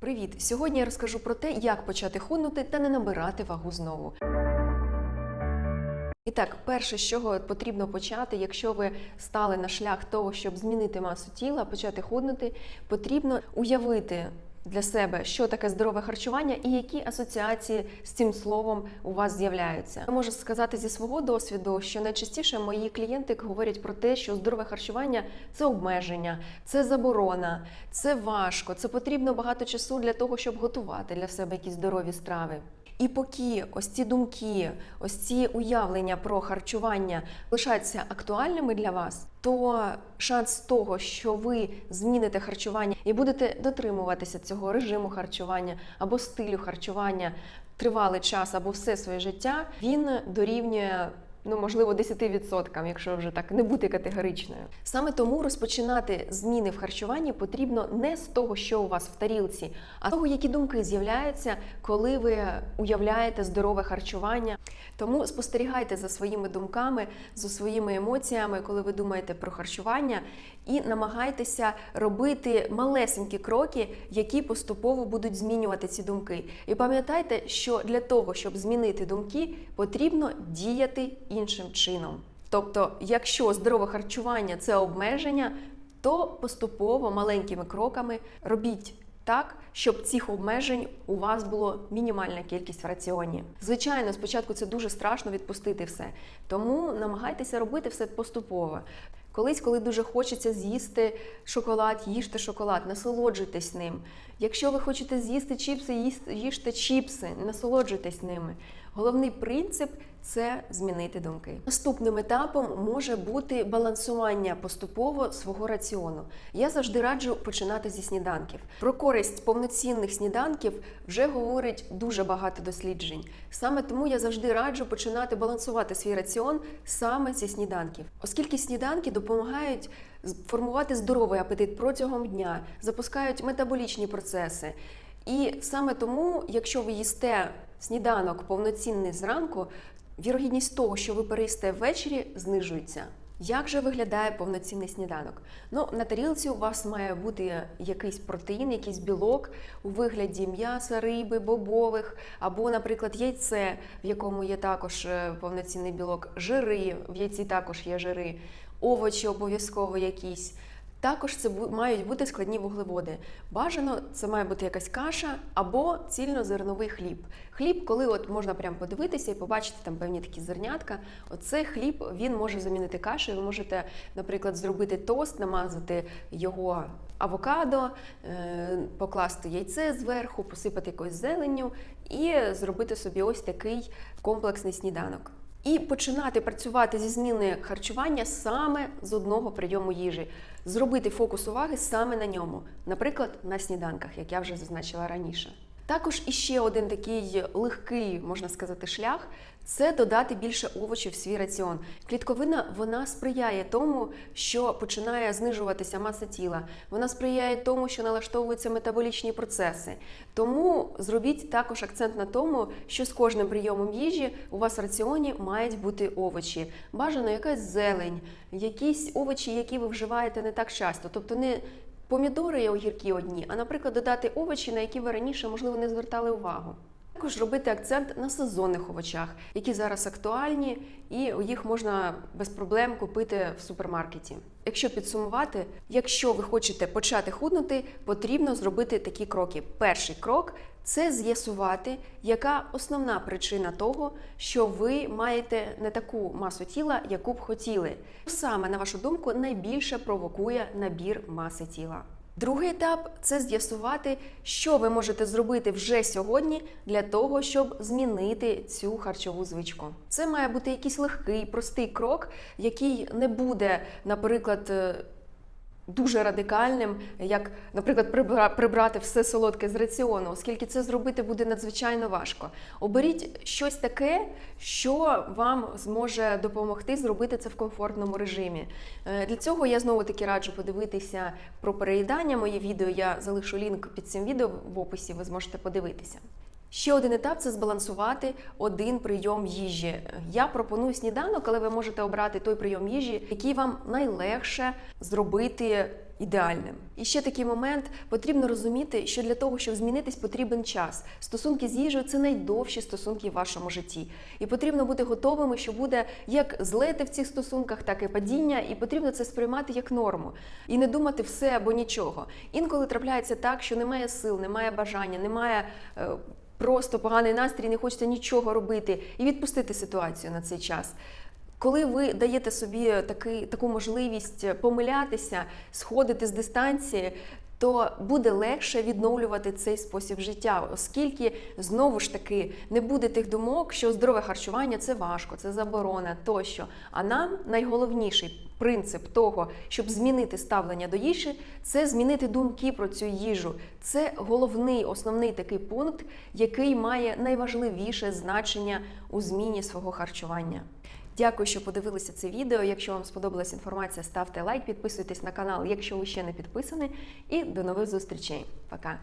Привіт! Сьогодні я розкажу про те, як почати худнути та не набирати вагу знову. І так, перше, з чого потрібно почати, якщо ви стали на шлях того, щоб змінити масу тіла, почати худнути, потрібно уявити для себе, що таке здорове харчування і які асоціації з цим словом у вас з'являються. Я можу сказати зі свого досвіду, що найчастіше мої клієнти говорять про те, що здорове харчування це обмеження, це заборона, це важко, це потрібно багато часу для того, щоб готувати для себе якісь здорові страви. І поки ось ці думки, ось ці уявлення про харчування лишаються актуальними для вас, то шанс того, що ви зміните харчування і будете дотримуватися цього режиму харчування або стилю харчування тривалий час або все своє життя, він дорівнює. Ну, можливо, 10%, якщо вже так не бути категоричною. Саме тому розпочинати зміни в харчуванні потрібно не з того, що у вас в тарілці, а з того, які думки з'являються, коли ви уявляєте здорове харчування. Тому спостерігайте за своїми думками, за своїми емоціями, коли ви думаєте про харчування, і намагайтеся робити малесенькі кроки, які поступово будуть змінювати ці думки. І пам'ятайте, що для того, щоб змінити думки, потрібно діяти іншим чином. Тобто, якщо здорове харчування це обмеження, то поступово маленькими кроками робіть так, щоб цих обмежень у вас було мінімальна кількість в раціоні. Звичайно, спочатку це дуже страшно відпустити все, тому намагайтеся робити все поступово. Колись, коли дуже хочеться з'їсти шоколад, їжте шоколад, насолоджуйтесь ним. Якщо ви хочете з'їсти чіпси, їжте чіпси, насолоджуйтесь ними. Головний принцип це змінити думки. Наступним етапом може бути балансування поступово свого раціону. Я завжди раджу починати зі сніданків. Про користь повноцінних сніданків вже говорить дуже багато досліджень. Саме тому я завжди раджу починати балансувати свій раціон саме зі сніданків, оскільки сніданки допомагають формувати здоровий апетит протягом дня, запускають метаболічні процеси. І саме тому, якщо ви їсте сніданок повноцінний зранку, вірогідність того, що ви переїсте ввечері, знижується. Як же виглядає повноцінний сніданок? Ну, на тарілці у вас має бути якийсь протеїн, якийсь білок у вигляді м'яса, риби, бобових, або, наприклад, яйце, в якому є також е, повноцінний білок, жири, в яйці також є жири, овочі обов'язково якісь. Також це мають бути складні вуглеводи. Бажано це має бути якась каша або цільнозерновий хліб. Хліб, коли от можна прям подивитися і побачити там певні такі зернятка. Оце хліб він може замінити кашу. Ви можете, наприклад, зробити тост, намазати його авокадо, е, покласти яйце зверху, посипати якоюсь зеленню і зробити собі ось такий комплексний сніданок. І починати працювати зі зміни харчування саме з одного прийому їжі, зробити фокус уваги саме на ньому, наприклад, на сніданках, як я вже зазначила раніше. Також іще один такий легкий, можна сказати, шлях це додати більше овочів в свій раціон. Клітковина вона сприяє тому, що починає знижуватися маса тіла. Вона сприяє тому, що налаштовуються метаболічні процеси. Тому зробіть також акцент на тому, що з кожним прийомом їжі у вас в раціоні мають бути овочі. Бажано якась зелень, якісь овочі, які ви вживаєте не так часто. Тобто не помідори і огірки одні, а, наприклад, додати овочі, на які ви раніше, можливо, не звертали увагу. Також робити акцент на сезонних овочах, які зараз актуальні, і їх можна без проблем купити в супермаркеті. Якщо підсумувати, якщо ви хочете почати худнути, потрібно зробити такі кроки. Перший крок це з'ясувати, яка основна причина того, що ви маєте не таку масу тіла, яку б хотіли. Саме, на вашу думку, найбільше провокує набір маси тіла. Другий етап це з'ясувати, що ви можете зробити вже сьогодні для того, щоб змінити цю харчову звичку. Це має бути якийсь легкий, простий крок, який не буде, наприклад, е, дуже радикальним, як, наприклад, прибра- прибрати все солодке з раціону, оскільки це зробити буде надзвичайно важко. Оберіть щось таке, що вам зможе допомогти зробити це в комфортному режимі. Е, Для цього я знову таки раджу подивитися про переїдання. Моє відео я залишу лінк під цим відео в описі. Ви зможете подивитися. Ще один етап це збалансувати один прийом їжі. Я пропоную сніданок, але ви можете обрати той прийом їжі, який вам найлегше зробити ідеальним. І ще такий момент потрібно розуміти, що для того, щоб змінитись, потрібен час. Стосунки з їжею це найдовші стосунки в вашому житті. І потрібно бути готовими, що буде як злети в цих стосунках, так і падіння, і потрібно це сприймати як норму. І не думати все або нічого. Інколи трапляється так, що немає сил, немає бажання, немає. Просто поганий настрій, не хочеться нічого робити і відпустити ситуацію на цей час. Коли ви даєте собі такий, таку можливість помилятися, сходити з дистанції, то буде легше відновлювати цей спосіб життя, оскільки знову ж таки не буде тих думок, що здорове харчування це важко, це заборона тощо. А нам найголовніший принцип того, щоб змінити ставлення до їжі, це змінити думки про цю їжу. Це головний основний такий пункт, який має найважливіше значення у зміні свого харчування. Дякую, що подивилися це відео. Якщо вам сподобалась інформація, ставте лайк, підписуйтесь на канал, якщо ви ще не підписані. І до нових зустрічей. Пока!